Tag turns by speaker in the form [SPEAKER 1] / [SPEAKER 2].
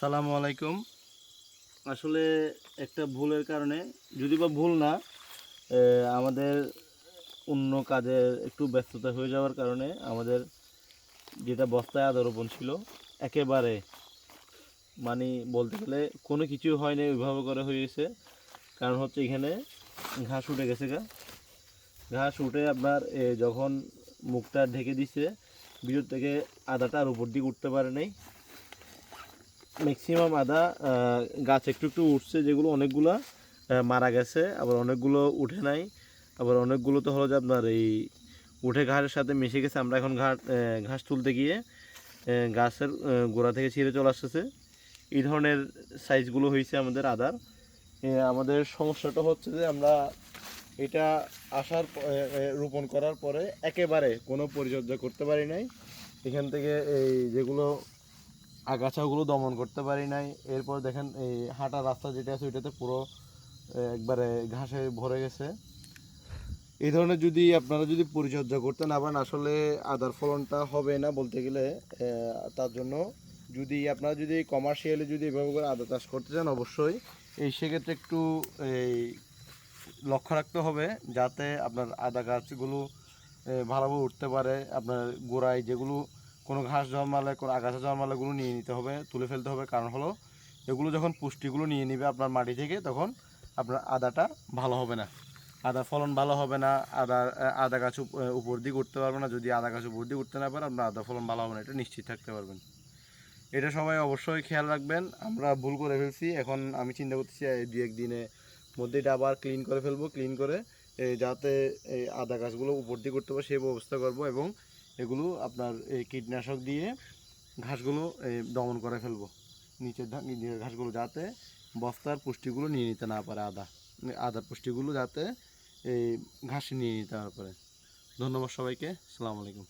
[SPEAKER 1] সালামু আলাইকুম। আসলে একটা ভুলের কারণে যদি বা ভুল না আমাদের অন্য কাজে একটু ব্যস্ততা হয়ে যাওয়ার কারণে আমাদের যেটা বস্তায় আদা রোপণ ছিল একেবারে মানে বলতে গেলে কোনো কিছু হয়নি ওইভাবে করে হয়েছে কারণ হচ্ছে এখানে ঘাস উঠে গেছে গা। ঘাস উঠে আপনার এ, যখন মুখটা ঢেকে দিছে ভিতর থেকে আদাটা আর উপর দিকে উঠতে পারে নাই। ম্যাক্সিমাম আদা গাছ একটু একটু উঠছে, যেগুলো অনেকগুলো মারা গেছে, আবার অনেকগুলো উঠে নাই। আবার অনেকগুলো তো হলো যে আপনার এই উঠে ঘাসের সাথে মিশে গেছে, আমরা এখন ঘাট ঘাস তুলতে গিয়ে গাছের গোড়া থেকে ছিঁড়ে চলে আসতেছে। এই ধরনের সাইজগুলো হয়েছে আমাদের আদার। আমাদের সমস্যাটা হচ্ছে যে আমরা এটা আসার রোপণ করার পরে একেবারে কোনো পরিচর্যা করতে পারি নাই। এখান থেকে এই যেগুলো আগাছাগুলো দমন করতে পারি নাই। এরপর দেখেন এই হাঁটা রাস্তা যেটা আছে ওইটাতে পুরো একবারে ঘাসে ভরে গেছে। এই ধরনের যদি আপনারা যদি পরিচর্যা করতে না পারেন, আসলে আদার ফলনটা হবে না বলতে গেলে তার জন্য যদি আপনারা যদি কমার্শিয়ালি যদি এভাবে করে আদা চাষ করতে চান, অবশ্যই এই সেক্ষেত্রে একটু এই লক্ষ্য রাখতে হবে যাতে আপনার আদা গাছগুলো ভালোভাবে উঠতে পারে। আপনার গোড়ায় যেগুলো, কোনো ঘাস জন্মালে, কোনো আগাছা জন্মালে এগুলো নিয়ে নিতে হবে, তুলে ফেলতে হবে। কারণ হলো, এগুলো যখন পুষ্টিগুলো নিয়ে নেবে আপনার মাটি থেকে, তখন আপনার আদাটা ভালো হবে না। আদার ফলন ভালো হবে না আদা আদা গাছ উপর দিকে উঠতে পারবে না। যদি আদা গাছ উপর দিকে উঠতে না পারে, আপনার আদা ফলন ভালো হবে না। এটা নিশ্চিত থাকতে পারবেন। এটা সবাই অবশ্যই খেয়াল রাখবেন। আমরা ভুল করে ফেলছি। এখন আমি চিন্তা করতেছি দু একদিনের মধ্যে এটা আবার ক্লিন করে ফেলব ক্লিন করে যাতে এই আদা গাছগুলো উপর দিয়ে করতে পারে সেই ব্যবস্থা করব এবং এগুলো আপনার এই কীটনাশক দিয়ে ঘাসগুলো দমন করে ফেলব। নিচের নিচের ঘাসগুলো যাতে বস্তার পুষ্টিগুলো নিয়ে নিতে না পারে, আদা, আদার পুষ্টিগুলো যাতে এই ঘাস নিয়ে নিতে না পারে। ধন্যবাদ সবাইকে, সালাম আলাইকুম।